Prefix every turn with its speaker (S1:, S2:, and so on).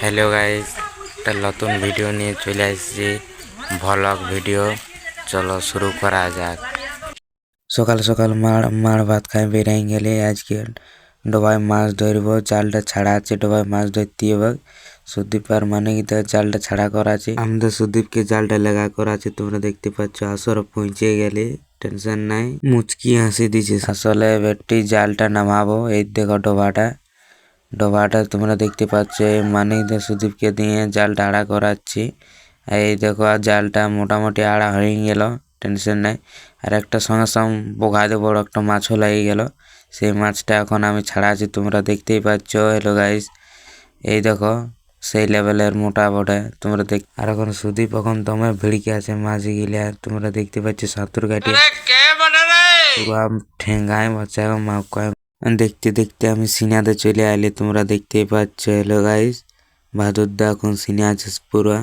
S1: Hello guys একটা নতুন video নিয়ে চলে আসছি। ভ্লগ ভিডিও চলো শুরু করা যাক। সকাল সকাল মার মার ভাত খাই বেরাই গেলে আজকে ডোবায় মাছ ধরব জালটা ছাড়া আছে ডোবায় মাছ ধরতে হবে। সুদীপ আর মানে কি জালটা ছাড়া করা আছে। আমাদের সুদীপকে জালটা লাগা করা আছে তোমরা দেখতে পাচ্ছ আসর পৌঁছে গেলে টেনশন নাই। মুচকি হাসি দিছে। আসলে বেটি জালটা নামাবো। এই দেখো ডোবাটা। ডোবাটা তোমরা দেখতে পাচ্ছ এই মানিকদা সুদীপকে দিয়ে জালটা আড়া করাচ্ছি। এই দেখো আর জালটা মোটামুটি আড়া হয়ে গেল টেনশন নাই। আর একটা সঙ্গে সঙ্গে বোঘাতে বড় একটা মাছও লাগিয়ে গেল। সেই মাছটা এখন আমি ছাড়া আছি তোমরা দেখতেই পাচ্ছ। হ্যালো গাইস এই দেখো সেই লেভেলের মোটা বটে তোমরা দেখ আর এখন সুদীপ এখন দমে ভিড়কে আছে মাছ গিলে তোমরা দেখতে পাচ্ছ সাঁতুর কাটিয়ে ঠেঙ্গায় বাচ্চা মাউকায় দেখতে দেখতে আমি সিনাতে চলে আইলে তোমরা দেখতেই পাচ্ছ। হ্যালো গাইস ভাদুরদা এখন সিনে আছে পুরা।